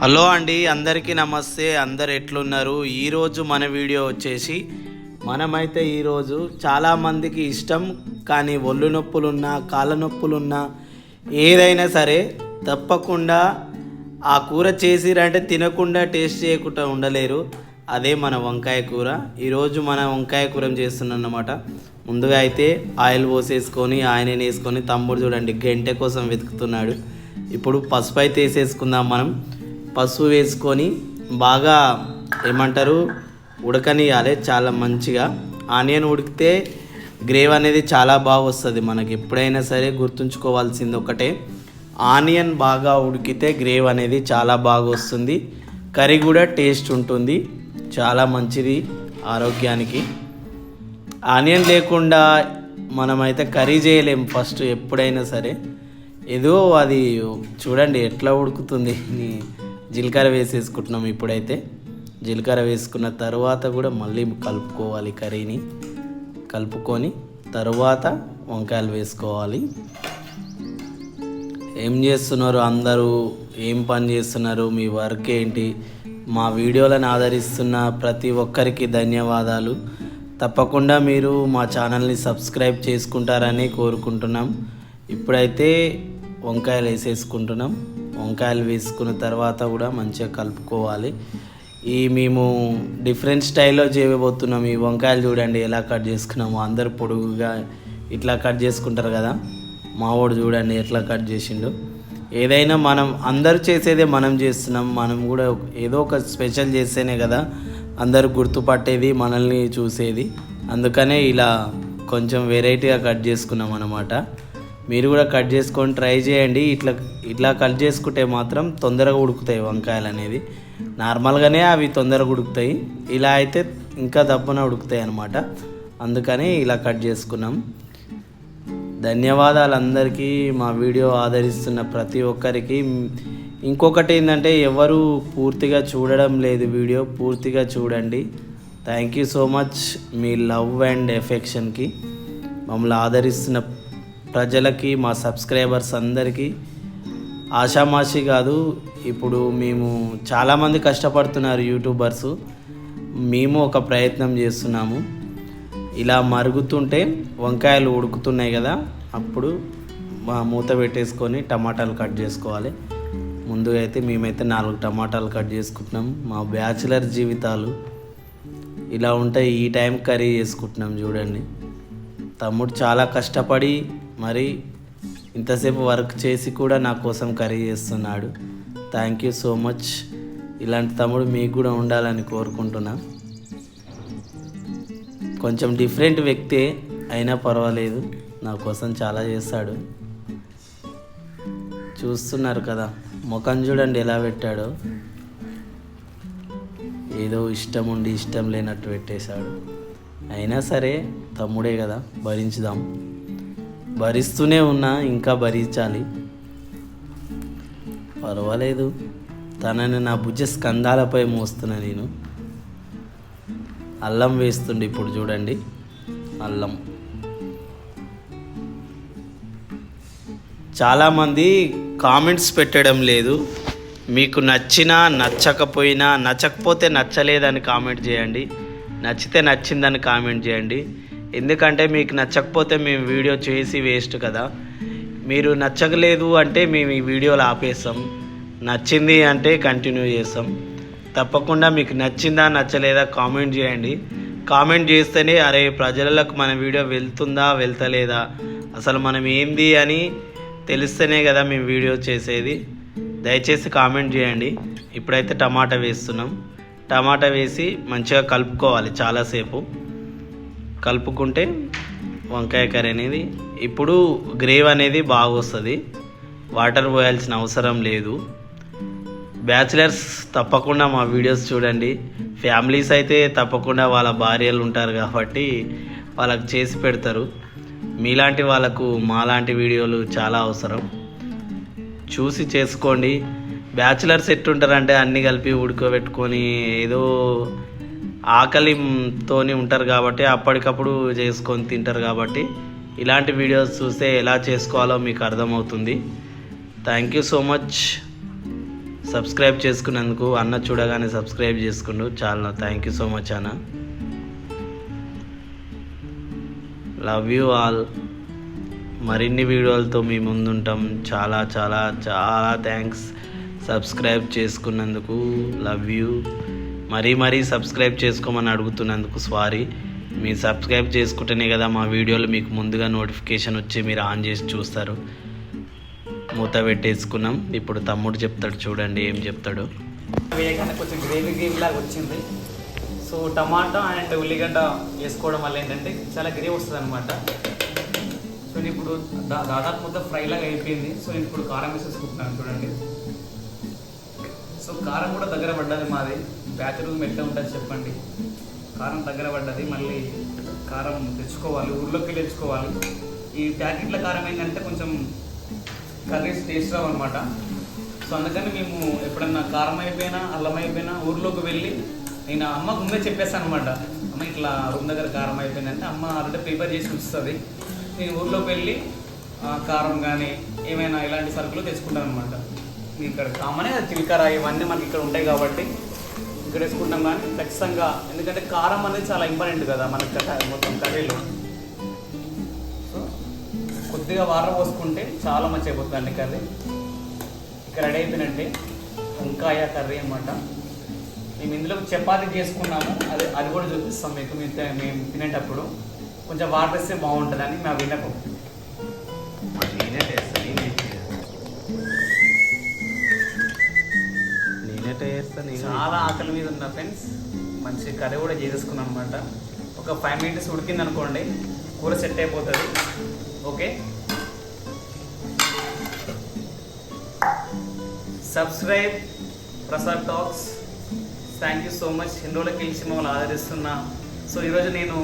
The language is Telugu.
హలో అండి అందరికీ నమస్తే అందరు ఎట్లున్నారు? ఈరోజు మన వీడియో వచ్చేసి మనమైతే ఈరోజు చాలామందికి ఇష్టం కానీ ఒళ్ళు నొప్పులున్నా కాళ్ళ నొప్పులున్నా ఏదైనా సరే తప్పకుండా ఆ కూర చేసిరంటే తినకుండా టేస్ట్ చేయకుండా ఉండలేరు. అదే మన వంకాయ కూర. ఈరోజు మన వంకాయ కూర చేస్తున్నాం అన్నమాట ముందుగా అయితే ఆయిల్ పోసేసుకొని ఆయన వేసుకొని తమ్ముడు చూడండి గంటె కోసం వెతుకుతున్నాడు. ఇప్పుడు పసుపు అయితే వేసేసుకుందాం మనం. పసుపు వేసుకొని బాగా ఏమంటారు ఉడకనియాలి చాలా మంచిగా. ఆనియన్ ఉడికితే గ్రేవ్ అనేది చాలా బాగా వస్తుంది. మనకి ఎప్పుడైనా సరే గుర్తుంచుకోవాల్సింది ఒకటే. ఆనియన్ బాగా ఉడికితే గ్రేవ్ అనేది చాలా బాగా వస్తుంది. కర్రీ కూడా టేస్ట్ ఉంటుంది. చాలా మంచిది ఆరోగ్యానికి. ఆనియన్ లేకుండా మనమైతే కర్రీ చేయలేం ఫస్ట్ ఎప్పుడైనా సరే. ఏదో అది చూడండి ఎట్లా ఉడుకుతుంది. జీలకర్ర వేసేసుకుంటున్నాం ఇప్పుడైతే. జీలకర్ర వేసుకున్న తర్వాత కూడా మళ్ళీ కలుపుకోవాలి కర్రీని. కలుపుకొని తర్వాత వంకాయలు వేసుకోవాలి. ఏం చేస్తున్నారు అందరూ? ఏం పని చేస్తున్నారు? మీ వర్క్ ఏంటి? మా వీడియోలను ఆదరిస్తున్న ప్రతి ఒక్కరికి ధన్యవాదాలు. తప్పకుండా మీరు మా ఛానల్ని సబ్స్క్రైబ్ చేసుకుంటారని కోరుకుంటున్నాం. ఇప్పుడైతే వంకాయలు వేసేసుకుంటున్నాం. వంకాయలు వేసుకున్న తర్వాత కూడా మంచిగా కలుపుకోవాలి. ఈ మేము డిఫరెంట్ స్టైల్లో చేయబోతున్నాం. ఈ వంకాయలు చూడండి ఎలా కట్ చేసుకున్నాము. అందరు పొడుగుగా ఇట్లా కట్ చేసుకుంటారు కదా. మావాడు చూడండి ఎట్లా కట్ చేసిండు. ఏదైనా మనం అందరు చేసేదే మనం చేస్తున్నాం. మనం కూడా ఏదో ఒక స్పెషల్ చేస్తేనే కదా అందరు గుర్తుపట్టేది మనల్ని చూసేది. అందుకనే ఇలా కొంచెం వెరైటీగా కట్ చేసుకున్నాం అనమాట మీరు కూడా కట్ చేసుకొని ట్రై చేయండి. ఇట్లా ఇట్లా కట్ చేసుకుంటే మాత్రం తొందరగా ఉడుకుతాయి వంకాయలు అనేది. నార్మల్గానే అవి తొందరగా ఉడుకుతాయి. ఇలా అయితే ఇంకా దబ్బున ఉడుకుతాయి అన్నమాట. అందుకని ఇలా కట్ చేసుకున్నాం. ధన్యవాదాలు అందరికీ మా వీడియో ఆదరిస్తున్న ప్రతి ఒక్కరికి. ఇంకొకటి ఏంటంటే ఎవరు పూర్తిగా చూడడం లేదు వీడియో పూర్తిగా చూడండి. థ్యాంక్ యూ సో మచ్ మీ లవ్ అండ్ ఎఫెక్షన్కి. మమ్మల్ని ఆదరిస్తున్న ప్రజలకి మా సబ్స్క్రైబర్స్ అందరికీ ఆషామాషి కాదు ఇప్పుడు మేము చాలామంది కష్టపడుతున్నారు యూట్యూబర్స్. మేము ఒక ప్రయత్నం చేస్తున్నాము. ఇలా మరుగుతుంటే వంకాయలు ఉడుకుతున్నాయి కదా అప్పుడు మా మూత పెట్టేసుకొని టమాటాలు కట్ చేసుకోవాలి. ముందుగా అయితే మేమైతే నాలుగు టమాటాలు కట్ చేసుకుంటున్నాం. మా బ్యాచులర్ జీవితాలు ఇలా ఉంటాయి. ఈ టైం కర్రీ చేసుకుంటున్నాం చూడండి. తమ్ముడు చాలా కష్టపడి మరి ఇంతసేపు వర్క్ చేసి కూడా నా కోసం కర్రీ చేస్తున్నాడు. థ్యాంక్ యూ సో మచ్ ఇలాంటి తమ్ముడు మీకు కూడా ఉండాలని కోరుకుంటున్నా. కొంచెం డిఫరెంట్ వ్యక్తే అయినా పర్వాలేదు. నా కోసం చాలా చేస్తాడు. చూస్తున్నారు కదా ముఖం చూడండి ఎలా పెట్టాడో. ఏదో ఇష్టం ఉండి ఇష్టం లేనట్టు పెట్టేశాడు. అయినా సరే తమ్ముడే కదా భరించుదాం. భరిస్తూనే ఉన్నా ఇంకా భరించాలి. పర్వాలేదు. తనని నా భుజ స్కంధాలపై మోస్తున్నా నేను. అల్లం వేస్తుండే ఇప్పుడు చూడండి. అల్లం. చాలామంది కామెంట్స్ పెట్టడం లేదు. మీకు నచ్చినా నచ్చకపోయినా నచ్చకపోతే నచ్చలేదని కామెంట్ చేయండి. నచ్చితే నచ్చిందని కామెంట్ చేయండి. ఎందుకంటే మీకు నచ్చకపోతే మేము వీడియో చేసి వేస్ట్ కదా. మీరు నచ్చకలేదు అంటే మేము ఈ వీడియోలు ఆపేస్తాం. నచ్చింది అంటే కంటిన్యూ చేస్తాం. తప్పకుండా మీకు నచ్చిందా నచ్చలేదా కామెంట్ చేయండి. కామెంట్ చేస్తేనే అరే ప్రజలకు మన వీడియో వెళ్తుందా వెళ్తలేదా? అసలు మనం ఏంది అని తెలిస్తేనే కదా మేము వీడియో చేసేది. దయచేసి కామెంట్ చేయండి. ఇప్పుడైతే టమాటా వేస్తున్నాం. టమాటా వేసి మంచిగా కలుపుకోవాలి చాలాసేపు. కలుపుకుంటే వంకాయ కర్రీ అనేది ఇప్పుడు గ్రేవ్ అనేది బాగా వస్తుంది వాటర్ పోయాల్సిన అవసరం లేదు. బ్యాచిలర్స్ తప్పకుండా మా వీడియోస్ చూడండి. ఫ్యామిలీస్ అయితే తప్పకుండా వాళ్ళ భార్యలు ఉంటారు కాబట్టి వాళ్ళకి చేసి పెడతారు. మీలాంటి వాళ్ళకు మాలాంటి వీడియోలు చాలా అవసరం. చూసి చేసుకోండి. బ్యాచిలర్స్ ఎట్టుంటారంటే అన్నీ కలిపి ఉడకబెట్టుకొని ఏదో ఆకలితో ఉంటారు కాబట్టి అప్పటికప్పుడు చేసుకొని తింటారు కాబట్టి ఇలాంటి వీడియోస్ చూస్తే ఎలా చేసుకోవాలో మీకు అర్థమవుతుంది. Thank you so much subscribe చేసుకున్నందుకు అన్న చూడగానే సబ్స్క్రైబ్ చేసుకుండు చాలా థ్యాంక్ యూ సో మచ్ అన్న. లవ్ యూ ఆల్ మరిన్ని వీడియోలతో మీ ముందుంటాం. చాలా చాలా చాలా థ్యాంక్స్ సబ్స్క్రైబ్ చేసుకున్నందుకు లవ్ యూ మరీ మరీ సబ్స్క్రైబ్ చేసుకోమని అడుగుతున్నందుకు సారీ మీరు సబ్స్క్రైబ్ చేసుకుంటేనే కదా మా వీడియోలు మీకు ముందుగా నోటిఫికేషన్ వచ్చి మీరు ఆన్ చేసి చూస్తారు. మూత పెట్టేసుకున్నాం. ఇప్పుడు తమ్ముడు చెప్తాడు చూడండి ఏం చెప్తాడు. వేయగానే కొంచెం గ్రేవీ గ్రేవీ లాగా వచ్చింది. సో టమాటా అండ్ ఉల్లిగడ్డ వేసుకోవడం వల్ల ఏంటంటే చాలా గ్రేవీ వస్తుంది అనమాట సో ఇప్పుడు దాదాపు మొత్తం ఫ్రై లాగా అయిపోయింది. సో ఇప్పుడు కారం వేసేసుకుంటున్నాను చూడండి. సో కారం కూడా దగ్గర పడ్డది మాది. బ్యాచులర్ ఎట్లా ఉంటుంది చెప్పండి? కారం దగ్గర పడ్డది మళ్ళీ కారం తెచ్చుకోవాలి ఊర్లోకి వెళ్ళి తెచ్చుకోవాలి. ఈ ప్యాకెట్ల కారం ఏంటంటే కొంచెం కర్రీస్ టేస్ట్ రావు అనమాట సో అందుకని మేము ఎప్పుడన్నా కారం అయిపోయినా అల్లం అయిపోయినా ఊర్లోకి వెళ్ళి నేను అమ్మకు ముందే చెప్పేస్తాను అనమాట అమ్మ ఇట్లా రూమ్ దగ్గర కారం అయిపోయిందంటే అమ్మ ఆల్రెడీ ప్రిపేర్ చేసి ఉంచుతుంది. నేను ఊర్లోకి వెళ్ళి కారం కానీ ఏమైనా ఇలాంటి సరుకులు తెచ్చుకుంటాను అనమాట ఇక్కడ కామనే చిలకర ఇవన్నీ మనకి ఇక్కడ ఉంటాయి కాబట్టి ఇక్కడ వేసుకుంటాం కానీ ఖచ్చితంగా. ఎందుకంటే కారం అనేది చాలా ఇంపార్టెంట్ కదా మనకి మొత్తం కర్రీలో. సో కొద్దిగా వాటర్ పోసుకుంటే చాలా మంచి అయిపోతుందండి కర్రీ. ఇక్కడ రెడీ అయిపోయినట్టే వంకాయ కర్రీ అనమాట మేము ఇందులో చపాతీ చేసుకున్నాము. అది అది కూడా చూపిస్తాం మీకు మేము మేము తినేటప్పుడు కొంచెం వాటర్ వేస్తే బాగుంటుందని మా విన్నపం చాలా ఆకలి మీద ఉన్న ఫ్రెండ్స్ మంచి కర్రీ కూడా చేసేసుకున్నాను అనమాట ఒక ఫైవ్ మినిట్స్ ఉడికింది అనుకోండి కూర సెట్ అయిపోతుంది. Okay subscribe Prasad talks thank you so much ఎన్ని రోజులకి గెలిచి మమ్మల్ని ఆదరిస్తున్నా. సో ఈరోజు నేను